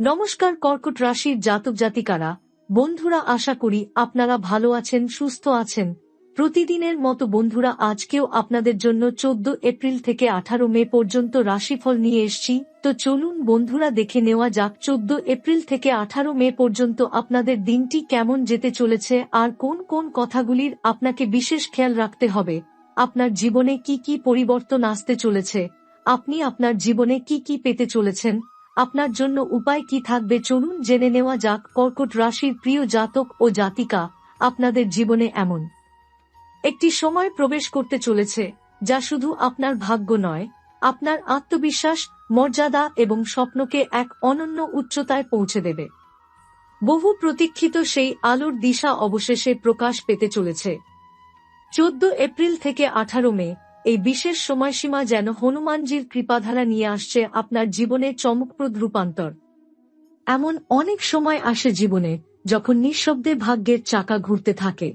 নমস্কার কর্কট রাশির জাতক জাতিকারা, বন্ধুরা, আশা করি আপনারা ভালো আছেন, সুস্থ আছেন। প্রতিদিনের মতো বন্ধুরা, আজকেও আপনাদের জন্য চোদ্দ এপ্রিল থেকে আঠারো মে পর্যন্ত রাশিফল নিয়ে এসছি। তো চলুন বন্ধুরা, দেখে নেওয়া যাক চোদ্দ এপ্রিল থেকে আঠারো মে পর্যন্ত আপনাদের দিনটি কেমন যেতে চলেছে আর কোন কোন কথাগুলির আপনাকে বিশেষ খেয়াল রাখতে হবে। আপনার জীবনে কি কি পরিবর্তন আসতে চলেছে? আপনি আপনার জীবনে কি কি পেতে চলেছেন? আপনার জন্য উপায় কি থাকবে চলুন জেনে নেওয়া যাক কর্কট রাশির প্রিয় জাতক ও জাতিকা আপনাদের জীবনে এমন। একটি সময় প্রবেশ করতে চলেছে, যা শুধু আপনার ভাগ্য নয়, আপনার আত্মবিশ্বাস, মর্যাদা এবং স্বপ্নকে এক অনন্য উচ্চতায় পৌঁছে দেবে। বহু প্রতীক্ষিত সেই আলোর দিশা অবশেষে প্রকাশ পেতে চলেছে। চোদ্দ এপ্রিল থেকে আঠারো মে এই বিশেষ সময়সীমা যেন হনুমানজির কৃপাধারা নিয়ে আসছে আপনার জীবনে চমকপ্রদ রূপান্তর। এমন অনেক সময় আসে জীবনে যখন নিঃশব্দে ভাগ্যের চাকা ঘুরতে থাকে।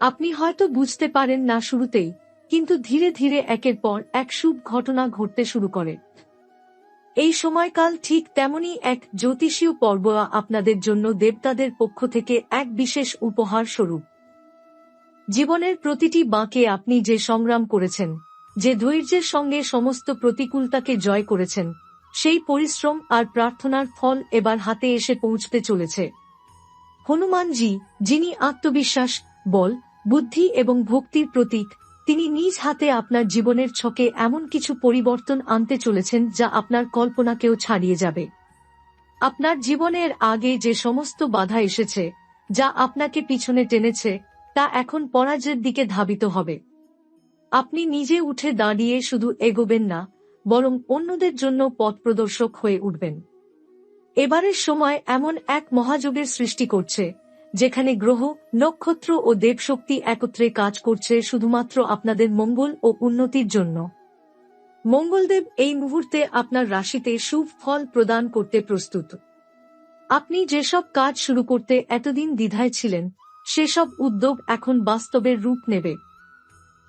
আপনি হয়তো বুঝতে পারেন না শুরুতেই, কিন্তু ধীরে ধীরে একের পর এক শুভ ঘটনা ঘটতে শুরু করে। এই সময়কাল ঠিক তেমনই এক জ্যোতিষীয় পর্ব আপনাদের জন্য দেবতাদের পক্ষ থেকে এক বিশেষ উপহার স্বরূপ। জীবনের প্রতিটি বাঁকে আপনি যে সংগ্রাম করেছেন, যে ধৈর্যের সঙ্গে সমস্ত প্রতিকূলতাকে জয় করেছেন, সেই পরিশ্রম আর প্রার্থনার ফল এবার হাতে এসে পৌঁছতে চলেছে। হনুমানজি, যিনি আত্মবিশ্বাস, বল, বুদ্ধি এবং ভক্তির প্রতীক, তিনি নিজ হাতে আপনার জীবনের ছকে এমন কিছু পরিবর্তন আনতে চলেছেন যা আপনার কল্পনাকেও ছাড়িয়ে যাবে। আপনার জীবনের আগে যে সমস্ত বাধা এসেছে, যা আপনাকে পিছনে টেনেছে তা এখন পরাজয়ের দিকে ধাবিত হবে। আপনি নিজে উঠে দাঁড়িয়ে শুধু এগোবেন না, বরং অন্যদের জন্য পথ প্রদর্শক হয়ে উঠবেন। এবারের সময় এমন এক মহাযোগের সৃষ্টি করছে, যেখানে গ্রহ, নক্ষত্র ও দেবশক্তি একত্রে কাজ করছে শুধুমাত্র আপনাদের মঙ্গল ও উন্নতির জন্য। মঙ্গলদেব এই মুহূর্তে আপনার রাশিতে শুভ ফল প্রদান করতে প্রস্তুত। আপনি যেসব কাজ শুরু করতে এতদিন দ্বিধায় ছিলেন সেসব উদ্যোগ এখন বাস্তবের রূপ নেবে।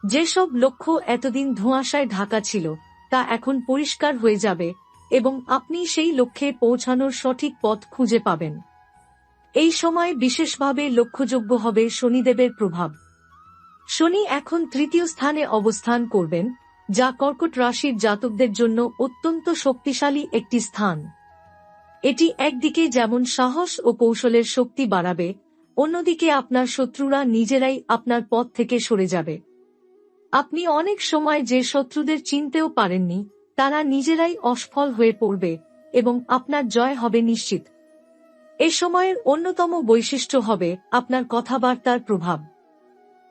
যেসব লক্ষ্য এতদিন ধোঁয়াশায় ঢাকা ছিল, তা এখন পরিষ্কার হয়ে যাবে এবং আপনি সেই লক্ষ্যে পৌঁছানোর সঠিক পথ খুঁজে পাবেন। এই সময় বিশেষভাবে লক্ষ্যযোগ্য হবে শনিদেবের প্রভাব। শনি এখন তৃতীয় স্থানে অবস্থান করবেন, যা কর্কট রাশির জাতকদের জন্য অত্যন্ত শক্তিশালী একটি স্থান। এটি একদিকে যেমন সাহস ও কৌশলের শক্তি বাড়াবে অন্যদিকে আপনার শত্রুরা নিজেরাই আপনার পথ থেকে সরে যাবে। আপনি অনেক সময় যে শত্রুদের চিনতেও পারেননি, তারা নিজেরাই অসফল হয়ে পড়বে এবং আপনার জয় হবে নিশ্চিত। এ সময়ের অন্যতম বৈশিষ্ট্য হবে আপনার কথাবার্তার প্রভাব।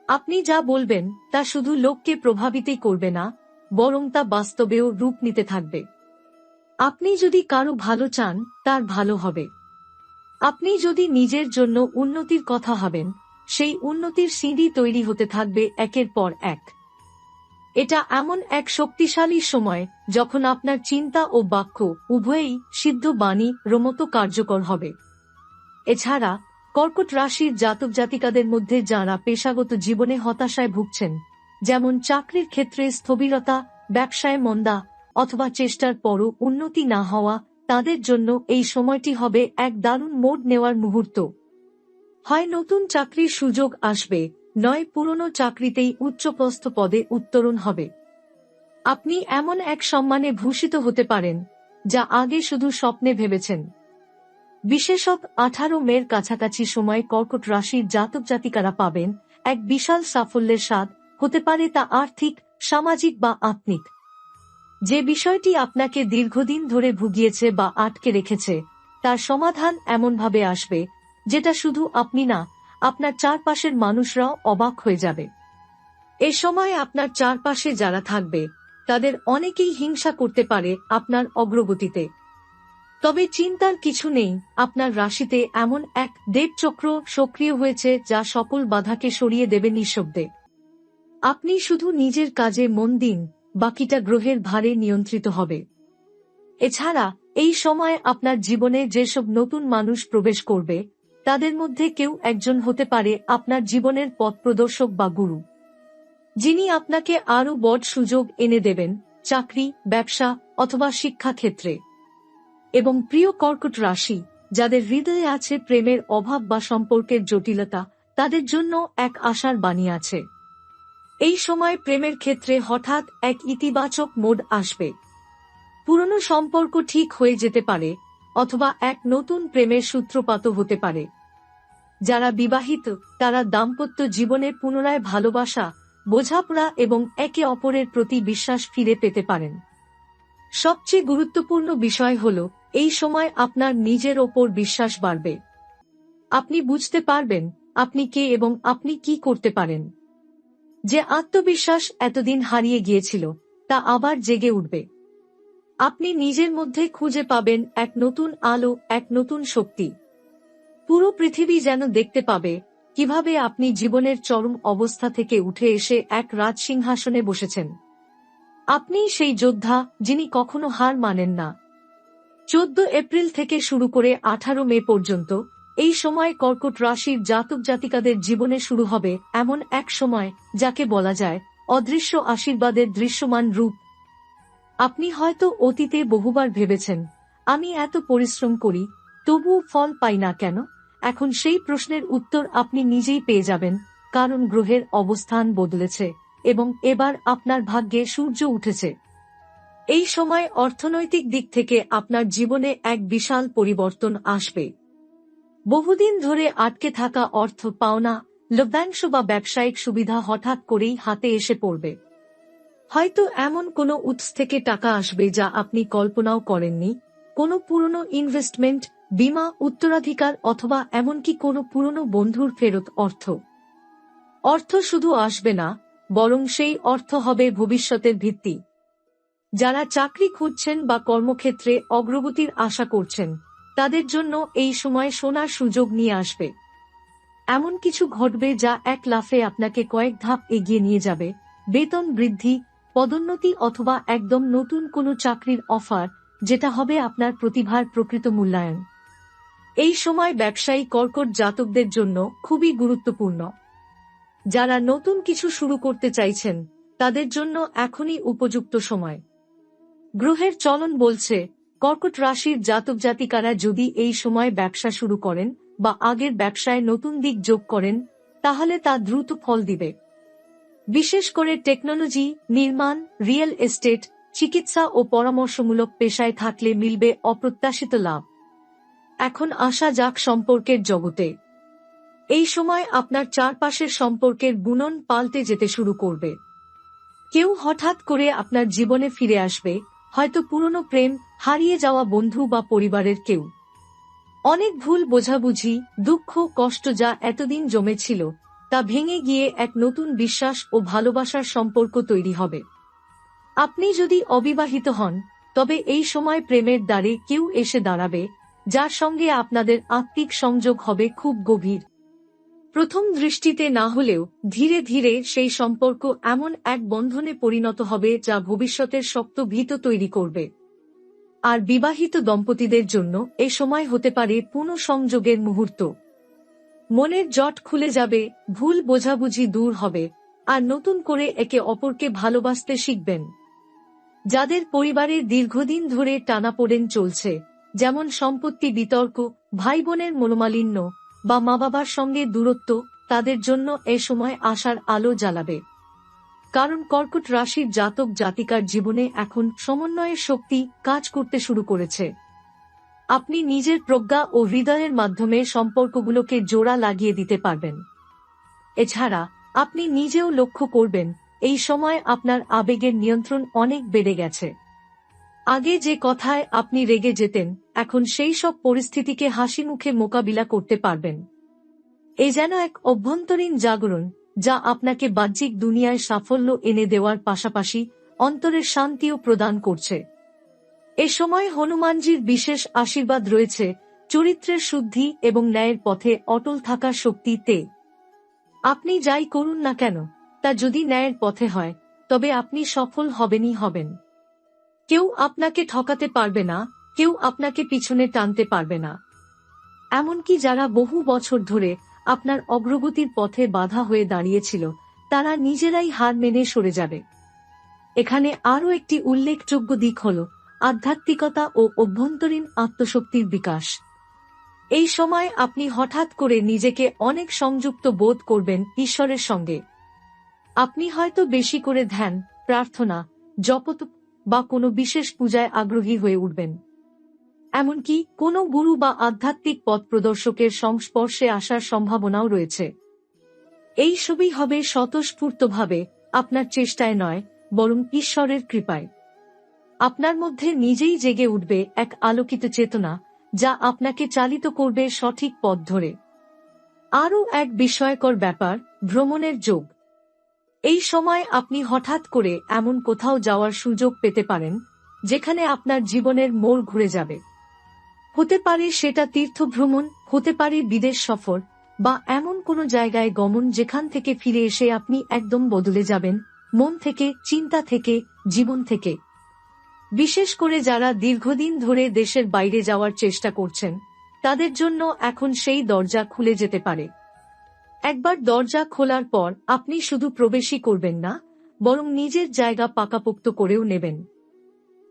আপনি যা বলবেন, তা শুধু লোককে প্রভাবিতই করবে না, বরং তা বাস্তবেও রূপ নিতে থাকবে। আপনি যদি কারও ভালো চান, তার ভালো হবে। আপনি যদি নিজের জন্য উন্নতির কথা ভাবেন, সেই উন্নতির সিঁড়ি তৈরি হতে থাকবে একের পর এক। এটা এমন এক শক্তিশালী সময় যখন আপনার চিন্তা ও বাক্য উভয়ই সিদ্ধ বাণী রমত কার্যকর হবে। এছাড়া, কর্কট রাশির জাতক জাতিকাদের মধ্যে যাঁরা পেশাগত জীবনে হতাশায় ভুগছেন, যেমন চাকরির ক্ষেত্রে স্থবিরতা, ব্যবসায় মন্দা অথবা চেষ্টার পরও উন্নতি না হওয়া তাদের জন্য এই সময়টি হবে এক দারুণ মোড নেওয়ার মুহূর্ত। হয় নতুন চাকরির সুযোগ আসবে, নয় পুরনো চাকরিতেই উচ্চপস্থ পদে উত্তরণ হবে। আপনি এমন এক সম্মানে ভূষিত হতে পারেন, যা আগে শুধু স্বপ্নে ভেবেছেন। বিশেষত আঠারো মের কাছাকাছি সময় কর্কট রাশির জাতক জাতিকারা পাবেন এক বিশাল সাফল্যের স্বাদ, হতে পারে তা আর্থিক, সামাজিক বা আত্মিক। যে বিষয়টি আপনাকে দীর্ঘদিন ধরে ভুগিয়েছে বা আটকে রেখেছে, তার সমাধান এমনভাবে আসবে, যেটা শুধু আপনি না, আপনার চারপাশের মানুষরাও অবাক হয়ে যাবে। এ সময় আপনার চারপাশে যারা থাকবে, তাদের অনেকেই হিংসা করতে পারে আপনার অগ্রগতিতে। তবে চিন্তার কিছু নেই, আপনার রাশিতে এমন এক দেবচক্র সক্রিয় হয়েছে যা সকল বাধাকে সরিয়ে দেবে নিঃশব্দে। আপনি শুধু নিজের কাজে মন দিন বাকিটা গ্রহের ভারে নিয়ন্ত্রিত হবে। এছাড়া, এই সময় আপনার জীবনে যেসব নতুন মানুষ প্রবেশ করবে, তাদের মধ্যে কেউ একজন হতে পারে আপনার জীবনের পথ প্রদর্শক বা গুরু। যিনি আপনাকে আরও বড় সুযোগ এনে দেবেন, চাকরি, ব্যবসা অথবা শিক্ষা ক্ষেত্রে এবং প্রিয় কর্কট রাশি, যাদের হৃদয়ে আছে প্রেমের অভাব বা সম্পর্কের জটিলতা, তাদের জন্য এক আশার বাণী আছে। এই সময় প্রেমের ক্ষেত্রে হঠাৎ এক ইতিবাচক মোড আসবে। পুরনো সম্পর্ক ঠিক হয়ে যেতে পারে, অথবা এক নতুন প্রেমের সূত্রপাত হতে পারে। যারা বিবাহিত, তারা দাম্পত্য জীবনে পুনরায় ভালোবাসা, বোঝাপড়া এবং একে অপরের প্রতি বিশ্বাস ফিরে পেতে পারেন। সবচেয়ে গুরুত্বপূর্ণ বিষয় হল, এই সময় আপনার নিজের ওপর বিশ্বাস বাড়বে। আপনি বুঝতে পারবেন, আপনি কে এবং আপনি কি করতে পারেন। যে আত্মবিশ্বাস এতদিন হারিয়ে গিয়েছিল, তা আবার জেগে উঠবে। আপনি নিজের মধ্যে খুঁজে পাবেন এক নতুন আলো, এক নতুন শক্তি। পুরো পৃথিবী যেন দেখতে পাবে কীভাবে আপনি জীবনের চরম অবস্থা থেকে উঠে এসে এক রাজ সিংহাসনে বসেছেন। আপনি সেই যোদ্ধা যিনি কখনো হার মানেন না। চোদ্দ এপ্রিল থেকে শুরু করে আঠারো মে পর্যন্ত এই সময় কর্কট রাশির জাতক জাতিকাদের জীবনে শুরু হবে এমন এক সময়, যাকে বলা যায় অদৃশ্য আশীর্বাদের দৃশ্যমান রূপ। আপনি হয়তো অতীতে বহুবার ভেবেছেন, আমি এত পরিশ্রম করি, তবুও ফল পাই না কেন? এখন সেই প্রশ্নের উত্তর আপনি নিজেই পেয়ে যাবেন, কারণ গ্রহের অবস্থান বদলেছে এবং এবার আপনার ভাগ্যে সূর্য উঠেছে। এই সময় অর্থনৈতিক দিক থেকে আপনার জীবনে এক বিশাল পরিবর্তন আসবে। বহুদিন ধরে আটকে থাকা অর্থ পাওনা, লভ্যাংশ বা ব্যবসায়িক সুবিধা হঠাৎ করেই হাতে এসে পড়বে। হয়তো এমন কোনো উৎস থেকে টাকা আসবে যা আপনি কল্পনাও করেননি, কোনো পুরনো ইনভেস্টমেন্ট বিমা, উত্তরাধিকার অথবা এমনকি কোনো পুরনো বন্ধুর ফেরত অর্থ। অর্থ শুধু আসবে না, বরং সেই অর্থ হবে ভবিষ্যতের ভিত্তি। যারা চাকরি খুঁজছেন বা কর্মক্ষেত্রে অগ্রগতির আশা করছেন তাদের জন্য এই সময় সোনার সুযোগ নিয়ে আসবে। এমন কিছু ঘটবে যা এক লাফে আপনাকে কয়েক ধাপ এগিয়ে নিয়ে যাবে। বেতন বৃদ্ধি, পদোন্নতি অথবা একদম নতুন কোনো চাকরির অফার, যেটা হবে আপনার প্রতিভার প্রকৃত মূল্যায়ন। এই সময় ব্যবসায়ী কর্কট জাতকদের জন্য খুবই গুরুত্বপূর্ণ। যারা নতুন কিছু শুরু করতে চাইছেন, তাদের জন্য এখনই উপযুক্ত সময়। গ্রহের চলন বলছে কর্কট রাশির জাতক জাতিকারা যদি এই সময় ব্যবসা শুরু করেন বা আগের ব্যবসায় নতুন দিক যোগ করেন, তাহলে তা দ্রুত ফল দিবে। বিশেষ করে টেকনোলজি, নির্মাণ, রিয়েল এস্টেট, চিকিৎসা ও পরামর্শমূলক পেশায় থাকলে মিলবে অপ্রত্যাশিত লাভ। এখন আসা যাক সম্পর্কের জগতে। এই সময় আপনার চারপাশের সম্পর্কের বুনন পাল্টে যেতে শুরু করবে। কেউ হঠাৎ করে আপনার জীবনে ফিরে আসবে হয়তো পুরনো প্রেম হারিয়ে যাওয়া বন্ধু বা পরিবারের কেউ। অনেক ভুল বোঝাবুঝি, দুঃখ, কষ্ট যা এতদিন জমেছিল, তা ভেঙে গিয়ে এক নতুন বিশ্বাস ও ভালোবাসার সম্পর্ক তৈরি হবে। আপনি যদি অবিবাহিত হন, তবে এই সময় প্রেমের দ্বারে কেউ এসে দাঁড়াবে, যার সঙ্গে আপনাদের আত্মিক সংযোগ হবে খুব গভীর। প্রথম দৃষ্টিতে না হলেও ধীরে ধীরে সেই সম্পর্ক এমন এক বন্ধনে পরিণত হবে যা ভবিষ্যতের শক্ত ভীত তৈরি করবে। আর বিবাহিত দম্পতিদের জন্য এ সময় হতে পারে পুনঃসংযোগের মুহূর্ত। মনের জট খুলে যাবে, ভুল বোঝাবুঝি দূর হবে, আর নতুন করে একে অপরকে ভালোবাসতে শিখবেন। যাদের পরিবারের দীর্ঘদিন ধরে টানাপোড়েন চলছে, যেমন সম্পত্তি বিতর্ক ভাই বোনের মনোমালিন্য বা মা বাবার সঙ্গে দূরত্ব তাদের জন্য এ সময় আশার আলো জ্বালাবে। কারণ কর্কট রাশির জাতক জাতিকার জীবনে এখন সমন্বয়ের শক্তি কাজ করতে শুরু করেছে। আপনি নিজের প্রজ্ঞা ও হৃদয়ের মাধ্যমে সম্পর্কগুলোকে জোড়া লাগিয়ে দিতে পারবেন। এছাড়া, আপনি নিজেও লক্ষ্য করবেন, এই সময় আপনার আবেগের নিয়ন্ত্রণ অনেক বেড়ে গেছে। আগে যে কথায় আপনি রেগে যেতেন, এখন সেই সব পরিস্থিতিকে হাসি মুখে মোকাবিলা করতে পারবেন। এ যেন এক অভ্যন্তরীণ জাগরণ, যা আপনাকে বাহ্যিক দুনিয়ায় সাফল্য এনে দেওয়ার পাশাপাশি অন্তরের শান্তিও প্রদান করছে। এ সময় হনুমানজির বিশেষ আশীর্বাদ রয়েছে চরিত্রের শুদ্ধি এবং ন্যায়ের পথে অটল থাকার শক্তিতে আপনি যাই করুন না কেন, তা যদি ন্যায়ের পথে হয়, তবে আপনি সফল হবেনই হবেন। কেউ আপনাকে ঠকাতে পারবে না, কেউ আপনাকে পিছনে টানতে পারবে না। এমনকি যারা বহু বছর ধরে আপনার অগ্রগতির পথে বাধা হয়ে দাঁড়িয়েছিল, তারা নিজেরাই হার মেনে সরে যাবে। এখানে আরও একটি উল্লেখযোগ্য দিক হল আধ্যাত্মিকতা ও অভ্যন্তরীণ আত্মশক্তির বিকাশ। এই সময় আপনি হঠাৎ করে নিজেকে অনেক সংযুক্ত বোধ করবেন ঈশ্বরের সঙ্গে। আপনি হয়তো বেশি করে ধ্যান, প্রার্থনা জপত বা কোনো বিশেষ পূজায় আগ্রহী হয়ে উঠবেন। এমনকি কোনো গুরু বা আধ্যাত্মিক পথ প্রদর্শকের সংস্পর্শে আসার সম্ভাবনাও রয়েছে। এই ছবি হবে স্বতঃস্ফূর্তভাবে আপনার চেষ্টায় নয়, বরং ঈশ্বরের কৃপায়। আপনার মধ্যে নিজেই জেগে উঠবে এক আলোকিত চেতনা, যা আপনাকে চালিত করবে সঠিক পথ ধরে। আরও এক বিস্ময়কর ব্যাপার, ভ্রমণের যোগ। এই সময় আপনি হঠাৎ করে এমন কোথাও যাওয়ার সুযোগ পেতে পারেন, যেখানে আপনার জীবনের মোড় ঘুরে যাবে। হতে পারে সেটা তীর্থভ্রমণ, হতে পারে বিদেশ সফর, বা এমন কোনো জায়গায় গমন যেখান থেকে ফিরে এসে আপনি একদম বদলে যাবেন, মন থেকে, চিন্তা থেকে, জীবন থেকে। বিশেষ করে যারা দীর্ঘদিন ধরে দেশের বাইরে যাওয়ার চেষ্টা করছেন, তাদের জন্য এখন সেই দরজা খুলে যেতে পারে। একবার দরজা খোলার পর আপনি শুধু প্রবেশই করবেন না, বরং নিজের জায়গা পাকাপোক্ত করেও নেবেন।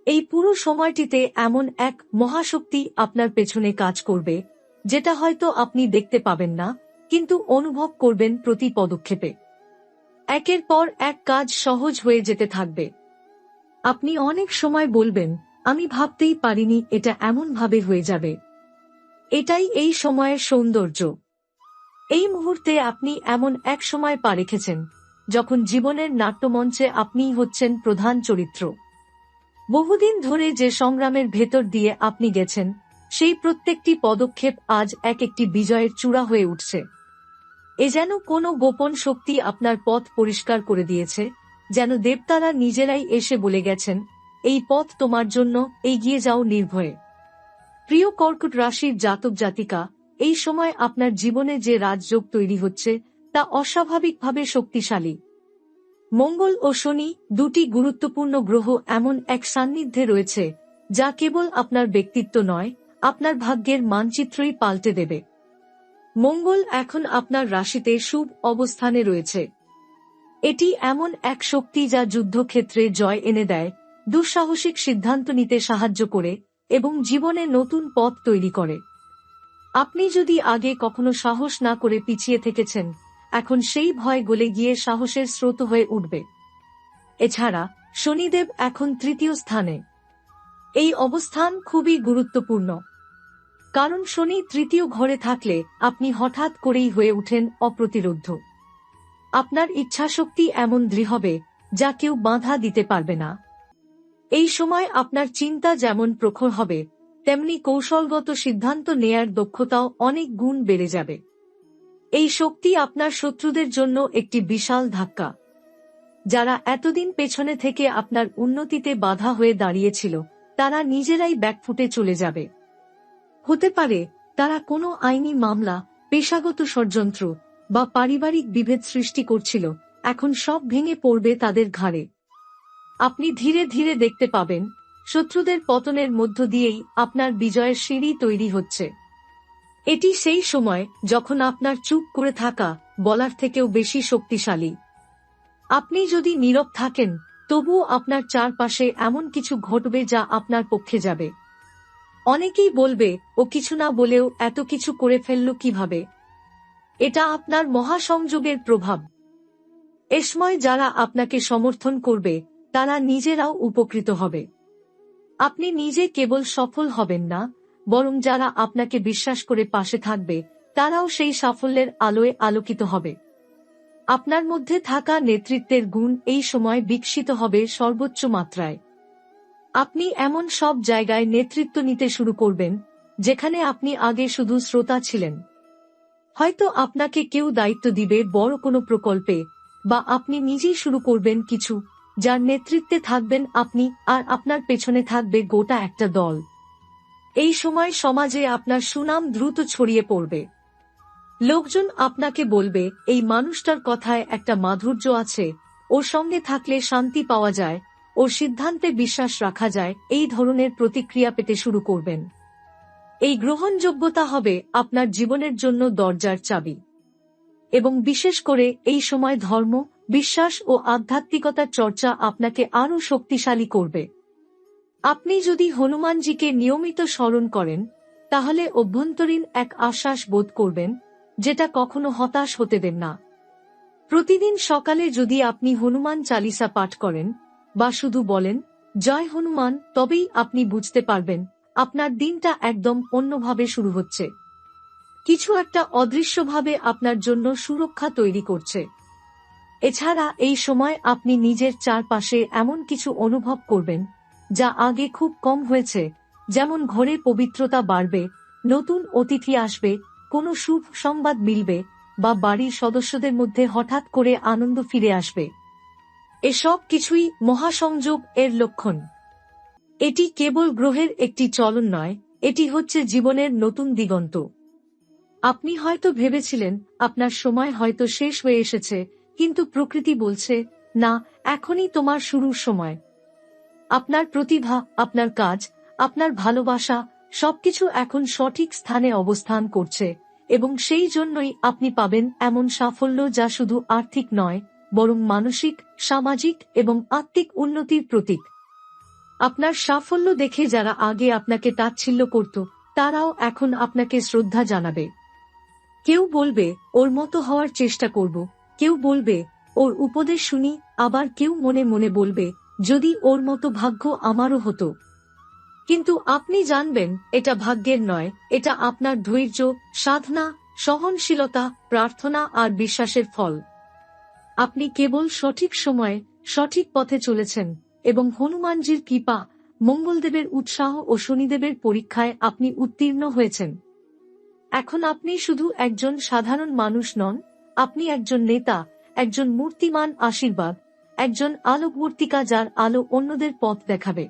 এই পুরো সময়টিতে এমন এক মহাশক্তি আপনার পেছনে কাজ করবে, যেটা হয়তো আপনি দেখতে পাবেন না, কিন্তু অনুভব করবেন প্রতি পদক্ষেপে। একের পর এক কাজ সহজ হয়ে যেতে থাকবে। আপনি অনেক সময় বলবেন, আমি ভাবতেই পারিনি এটা এমনভাবে হয়ে যাবে। এটাই এই সময়ের সৌন্দর্য। এই মুহূর্তে আপনি এমন এক সময় পা রেখেছেন, যখন জীবনের নাট্যমঞ্চে আপনিই হচ্ছেন প্রধান চরিত্র। বহুদিন ধরে যে সংগ্রামের ভেতর দিয়ে আপনি গেছেন, সেই প্রত্যেকটি পদক্ষেপ আজ এক একটি বিজয়ের চূড়া হয়ে উঠছে। এ যেন কোনো গোপন শক্তি আপনার পথ পরিষ্কার করে দিয়েছে, যেন দেবতারা নিজেরাই এসে বলে গেছেন, এই পথ তোমার জন্য এগিয়ে যাও নির্ভয়ে। প্রিয় কর্কট রাশির জাতক জাতিকা এই সময় আপনার জীবনে যে রাজযোগ তৈরি হচ্ছে, তা অস্বাভাবিকভাবে শক্তিশালী। মঙ্গল ও শনি দুটি গুরুত্বপূর্ণ গ্রহ এমন এক সান্নিধ্যে রয়েছে, যা কেবল আপনার ব্যক্তিত্ব নয়, আপনার ভাগ্যের মানচিত্রই পাল্টে দেবে। মঙ্গল এখন আপনার রাশিতে শুভ অবস্থানে রয়েছে। এটি এমন এক শক্তি যা যুদ্ধক্ষেত্রে জয় এনে দেয়, দুঃসাহসিক সিদ্ধান্ত নিতে সাহায্য করে এবং জীবনে নতুন পথ তৈরি করে। আপনি যদি আগে কখনো সাহস না করে পিছিয়ে থেকেছেন, এখন সেই ভয় গলে গিয়ে সাহসের স্রোত হয়ে উঠবে। এছাড়া, শনিদেব এখন তৃতীয় স্থানে। এই অবস্থান খুবই গুরুত্বপূর্ণ। কারণ শনি তৃতীয় ঘরে থাকলে আপনি হঠাৎ করেই হয়ে উঠেন অপ্রতিরোধ। আপনার ইচ্ছাশক্তি এমন দৃঢ় হবে যা কেউ বাধা দিতে পারবে না। এই সময় আপনার চিন্তা যেমন প্রখর হবে তেমনি কৌশলগত সিদ্ধান্ত নেয়ার দক্ষতাও অনেক গুণ বেড়ে যাবে। এই শক্তি আপনার শত্রুদের জন্য একটি বিশাল ধাক্কা, যারা এতদিন পেছনে থেকে আপনার উন্নতিতে বাধা হয়ে দাঁড়িয়েছিল, তারা নিজেরাই ব্যাকফুটে চলে যাবে। হতে পারে, তারা কোনো আইনি মামলা, পেশাগত ষড়যন্ত্র বা পারিবারিক বিভেদ সৃষ্টি করছিল, এখন সব ভেঙে পড়বে তাদের ঘাড়ে। আপনি ধীরে ধীরে দেখতে পাবেন শত্রুদের পতনের মধ্য দিয়েই আপনার বিজয়ের সিঁড়ি তৈরি হচ্ছে। এটি সেই সময় যখন আপনার চুপ করে থাকা বলার থেকেও বেশি শক্তিশালী। আপনি যদি নীরব থাকেন, তবুও আপনার চারপাশে এমন কিছু ঘটবে যা আপনার পক্ষে যাবে। অনেকেই বলবে, ও কিছু না বলেও এত কিছু করে ফেলল কীভাবে? এটা আপনার মহাসংযোগের প্রভাব। এসময় যারা আপনাকে সমর্থন করবে, তারা নিজেরাও উপকৃত হবে। আপনি নিজে কেবল সফল হবেন না, বরং যারা আপনাকে বিশ্বাস করে পাশে থাকবে, তারাও সেই সাফল্যের আলোয় আলোকিত হবে। আপনার মধ্যে থাকা নেতৃত্বের গুণ এই সময় বিকশিত হবে সর্বোচ্চ মাত্রায়। আপনি এমন সব জায়গায় নেতৃত্ব নিতে শুরু করবেন, যেখানে আপনি আগে শুধু শ্রোতা ছিলেন। হয়তো আপনাকে কেউ দায়িত্ব দিবে বড় কোনো প্রকল্পে, বা আপনি নিজেই শুরু করবেন কিছু যার নেতৃত্বে থাকবেন আপনি আর আপনার পেছনে থাকবে গোটা একটা দল। এই সময় সমাজে আপনার সুনাম দ্রুত ছড়িয়ে পড়বে। লোকজন আপনাকে বলবে, এই মানুষটার কথায় একটা মাধুর্য আছে। ওর সঙ্গে থাকলে শান্তি পাওয়া যায়। ওর সিদ্ধান্তে বিশ্বাস রাখা যায়। এই ধরনের প্রতিক্রিয়া পেতে শুরু করবেন। এই গ্রহণযোগ্যতা হবে আপনার জীবনের জন্য দরজার চাবি। এবং বিশেষ করে এই সময় ধর্ম বিশ্বাস ও আধ্যাত্মিকতার চর্চা আপনাকে আরও শক্তিশালী করবে। আপনি যদি হনুমানজিকে নিয়মিত স্মরণ করেন, তাহলে অভ্যন্তরীণ এক আশ্বাস বোধ করবেন, যেটা কখনো হতাশ হতে দেন না। প্রতিদিন সকালে যদি আপনি হনুমান চালিসা পাঠ করেন, বা শুধু বলেন, জয় হনুমান, তবেই আপনি বুঝতে পারবেন, আপনার দিনটা একদম অন্যভাবে শুরু হচ্ছে। কিছু একটা অদৃশ্যভাবে আপনার জন্য সুরক্ষা তৈরি করছে। এছাড়া এই সময় আপনি নিজের চারপাশে এমন কিছু অনুভব করবেন, যা আগে খুব কম হয়েছে, যেমন ঘরে পবিত্রতা বাড়বে, নতুন অতিথি আসবে, কোনো শুভ সংবাদ মিলবে, বা বাড়ির সদস্যদের মধ্যে হঠাৎ করে আনন্দ ফিরে আসবে। এসব কিছুই মহাসংযোগ এর লক্ষণ। এটি কেবল গ্রহের একটি চলন নয়, এটি হচ্ছে জীবনের নতুন দিগন্ত। আপনি হয়তো ভেবেছিলেন, আপনার সময় হয়তো শেষ হয়ে এসেছে কিন্তু প্রকৃতি বলছে, না, এখনই তোমার শুরুর সময়। আপনার প্রতিভা, আপনার কাজ, আপনার ভালোবাসা, সবকিছু এখন সঠিক স্থানে অবস্থান করছে, এবং সেই জন্যই আপনি পাবেন এমন সাফল্য যা শুধু আর্থিক নয়, বরং মানসিক, সামাজিক এবং আত্মিক উন্নতির প্রতীক। আপনার সাফল্য দেখে যারা আগে আপনাকে তাচ্ছিল্য করত, তারাও এখন আপনাকে শ্রদ্ধা জানাবে। কেউ বলবে, ওর মতো হওয়ার চেষ্টা করব। কেউ বলবে, ওর উপদেশ শুনি, আবার কেউ মনে মনে বলবে, যদি ওর মতো ভাগ্য আমারও হতো। কিন্তু আপনি জানবেন, এটা ভাগ্যের নয়, এটা আপনার ধৈর্য, সাধনা, সহনশীলতা, প্রার্থনা আর বিশ্বাসের ফল। আপনি কেবল সঠিক সময়ে, সঠিক পথে চলেছেন এবং হনুমানজির কৃপা, মঙ্গলদেবের উৎসাহ ও শনিদেবের পরীক্ষায় আপনি উত্তীর্ণ হয়েছেন। এখন আপনি শুধু একজন সাধারণ মানুষ নন আপনি একজন নেতা একজন মূর্তিমান আশীর্বাদ একজন আলোকবর্তিকা যার আলো অন্যদের পথ দেখাবে।